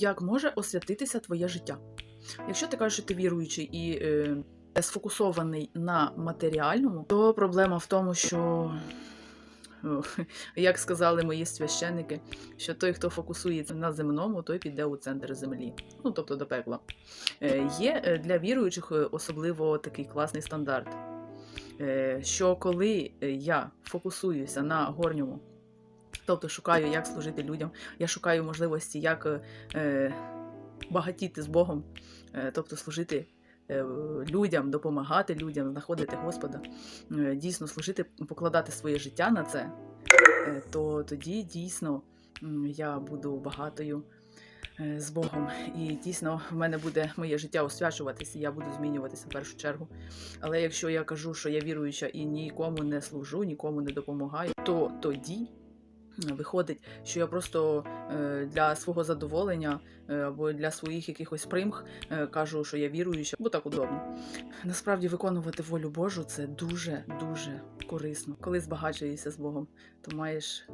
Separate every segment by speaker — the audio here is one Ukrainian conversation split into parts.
Speaker 1: як може освятитися твоє життя. Якщо ти кажеш, що ти віруючий і е, сфокусований на матеріальному, то проблема в тому, що, як сказали мої священники, що той, хто фокусується на земному, той піде у центр землі, ну тобто до пекла. Е, Є е, для віруючих е, особливо такий класний стандарт, що коли я фокусуюся на горньому, тобто шукаю, як служити людям, я шукаю можливості, як е, е, багатіти з Богом, е, тобто служити е, людям, допомагати людям, знаходити Господа, е, дійсно служити, покладати своє життя на це, е, то тоді дійсно я буду багатою е, з Богом. І дійсно в мене буде моє життя освячуватися, я буду змінюватися в першу чергу. Але якщо я кажу, що я віруюча і нікому не служу, нікому не допомагаю, то тоді. Виходить, що я просто е, для свого задоволення е, або для своїх якихось примх е, кажу, що я віруюча, бо так удобно. Насправді виконувати волю Божу це дуже дуже корисно. Коли збагачуєшся з Богом, то маєш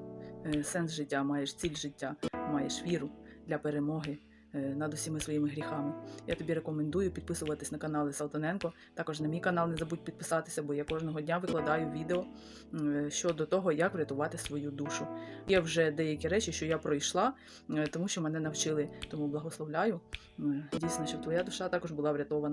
Speaker 1: сенс життя, маєш ціль життя, маєш віру для перемоги над усіми своїми гріхами. Я тобі рекомендую підписуватись на канали Салтаненко. Також на мій канал не забудь підписатися, бо я кожного дня викладаю відео е, щодо того, як врятувати свою душу. Є вже деякі речі, що я пройшла, е, тому що мене навчили. Тому благословляю. Е, Дійсно, щоб твоя душа також була врятована.